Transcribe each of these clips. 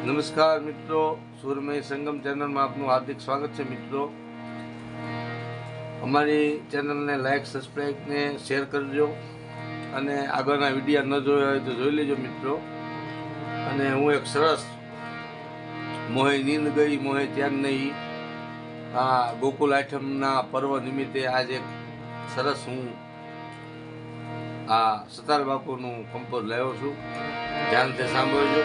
નમસ્કાર મિત્રો, સુરમય સંગમ ચેનલમાં આપનું હાર્દિક સ્વાગત છે મિત્રો. અમારી ચેનલને લાઈક સબસ્ક્રાઈબ શેર કરજો અને આગળના વિડીયા ન જોયા હોય તો જોઈ લેજો મિત્રો. અને હું એક સરસ મોહે નીંદ ગઈ, મોહે ત્યાં નહીં. આ ગોકુલ આઠમના પર્વ નિમિત્તે આજે સરસ હું આ સતાર બાપુનું કંપોઝ લાવ્યો છું. ધ્યાનથી સાંભળજો.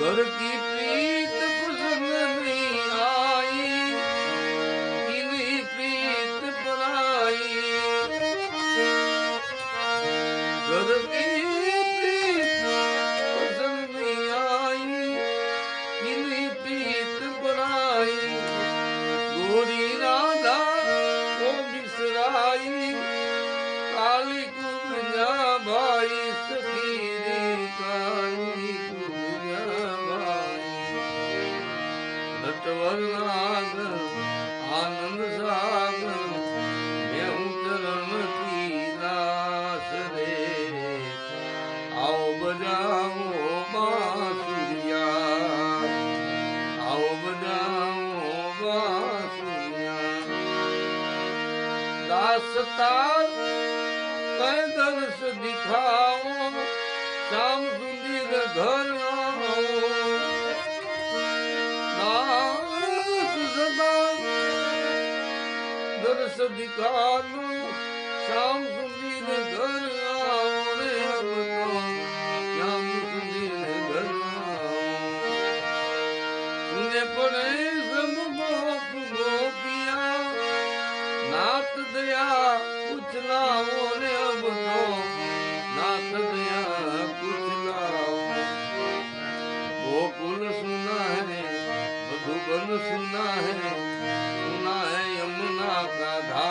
ਗੁਰ ਕੀ ਪ੍ਰੀਤ ਭੁਲਨ ਨਹੀਂ ਆਈ? ਕਿਨੀ ਪ੍ਰੀਤ ਪਰਾਈ ਗੁਰ ਕੀ મારી સખી રે કાની પૂજાવાઈ નટવરનાગર આનંદ સાગર મેં ચરણ પીદાસ રે. આવો બજાવો બાસુરિયા. આવો બજાવો બાસુરિયા. દાસતા કઈ દર્શ દિખાવો શામ સુધી ઘર દર્શ દિખાવો શામ સુધી ઘર આવો રે શામ સુધી ઘર સુને પડે સમ ગોપ ગોપિયા નાથ દયા कुछ ना हो रे अब तो नाथ दया कुछ ना हो गोकुल सुना है मधुबन सुना है सुना है यमुना का धार